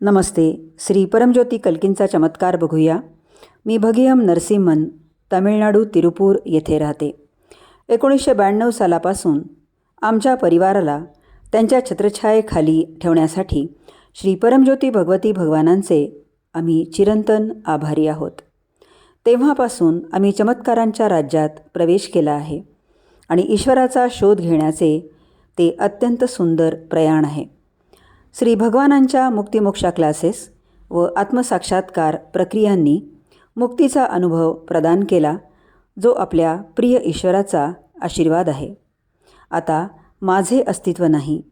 नमस्ते. श्री परमज्योती कल्कींचा चमत्कार बघूया. मी भगियम नरसिंहन तमिळनाडू तिरुपूर येथे राहते. एकोणीसशे ब्याण्णव सालापासून आमच्या परिवाराला त्यांच्या छत्रछायेखाली ठेवण्यासाठी श्री परमज्योती भगवती भगवानांचे आम्ही चिरंतन आभारी आहोत. तेव्हापासून आम्ही चमत्कारांच्या राज्यात प्रवेश केला आहे आणि ईश्वराचा शोध घेण्याचे ते अत्यंत सुंदर प्रयाण आहे. श्री भगवानांच्या मुक्तिमोक्षा क्लासेस व आत्मसाक्षात्कार प्रक्रियांनी मुक्तीचा अनुभव प्रदान केला जो आपल्या प्रिय ईश्वराचा आशीर्वाद आहे. आता माझे अस्तित्व नाही.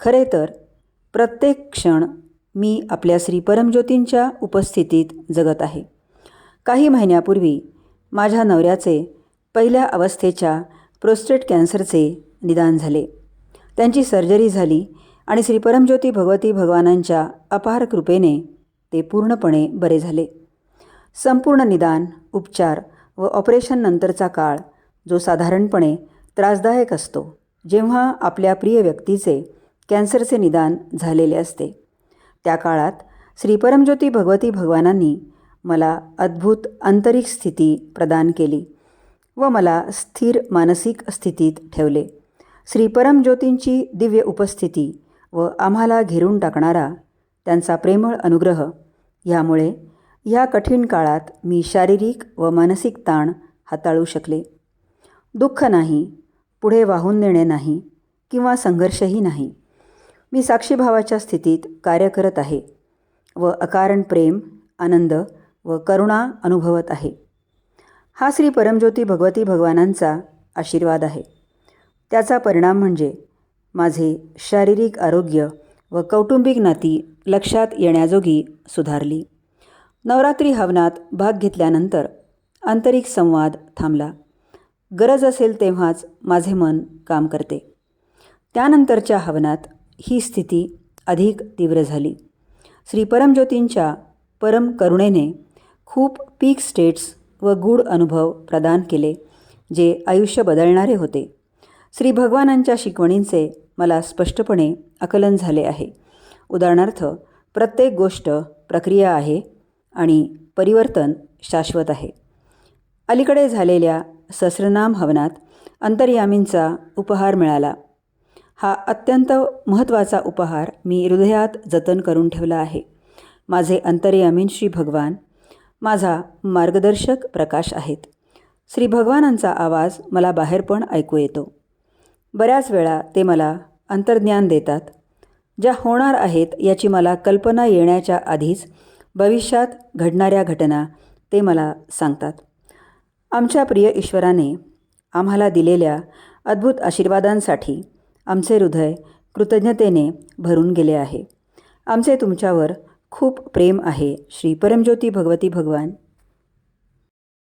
खरे तर प्रत्येक क्षण मी आपल्या श्री परमज्योतींच्या उपस्थितीत जगत आहे. काही महिन्यापूर्वी माझ्या नवऱ्याचे पहिल्या अवस्थेच्या प्रोस्टेट कॅन्सरचे निदान झाले. त्यांची सर्जरी झाली आणि श्री परमज्योती भगवती भगवानांच्या अपार कृपेने ते पूर्णपणे बरे झाले. संपूर्ण निदान उपचार व ऑपरेशननंतरचा काळ जो साधारणपणे त्रासदायक असतो जेव्हा आपल्या प्रिय व्यक्तीचे कॅन्सरचे निदान झालेले असते. त्या काळात श्री परमज्योती भगवती भगवानांनी मला अद्भुत आंतरिक स्थिती प्रदान केली व मला स्थिर मानसिक स्थितीत ठेवले. श्री परमज्योतींची दिव्य उपस्थिती व आम्हाला घेरून टाकणारा त्यांचा प्रेमळ अनुग्रह. ह्यामुळे ह्या कठीण काळात मी शारीरिक व मानसिक ताण हाताळू शकले. दुःख नाही पुढे वाहून नेणे नाही किंवा संघर्षही नाही. मी साक्षीभावाच्या स्थितीत कार्य करत आहे व अकारण प्रेम आनंद व करुणा अनुभवत आहे. हा श्री परमज्योती भगवती भगवानांचा आशीर्वाद आहे. त्याचा परिणाम म्हणजे माझे शारीरिक आरोग्य व कौटुंबिक नाती लक्षात येण्याजोगी सुधारली. नवरात्री हवनात भाग घेतल्यानंतर आंतरिक संवाद थांबला. गरज असेल तेव्हाच माझे मन काम करते. त्यानंतरच्या हवनात ही स्थिती अधिक तीव्र झाली. श्री परमज्योतींच्या परम करुणेने खूप पीक स्टेट्स व गूढ अनुभव प्रदान केले जे आयुष्य बदलणारे होते. श्री भगवानांच्या शिकवणींचे मला स्पष्टपणे आकलन झाले आहे. उदाहरणार्थ प्रत्येक गोष्ट प्रक्रिया आहे आणि परिवर्तन शाश्वत आहे. अलीकडे झालेल्या सहस्रनाम हवनात अंतर्यामींचा उपहार मिळाला. हा अत्यंत महत्त्वाचा उपहार मी हृदयात जतन करून ठेवला आहे. माझे अंतर्यामीन श्री भगवान माझा मार्गदर्शक प्रकाश आहेत. श्री भगवानांचा आवाज मला बाहेर पण ऐकू येतो. बऱ्याच वेळा ते मला अंतर्ज्ञान देतात ज्या होणार आहेत याची मला कल्पना येण्याच्या आधीच भविष्यात घडणाऱ्या घटना ते मला सांगतात. आमच्या प्रिय ईश्वराने आम्हाला दिलेल्या अद्भुत आशीर्वादांसाठी आमचे हृदय कृतज्ञतेने भरून गेले आहे. आमचे तुमच्यावर खूप प्रेम आहे श्री परमज्योती भगवती भगवान.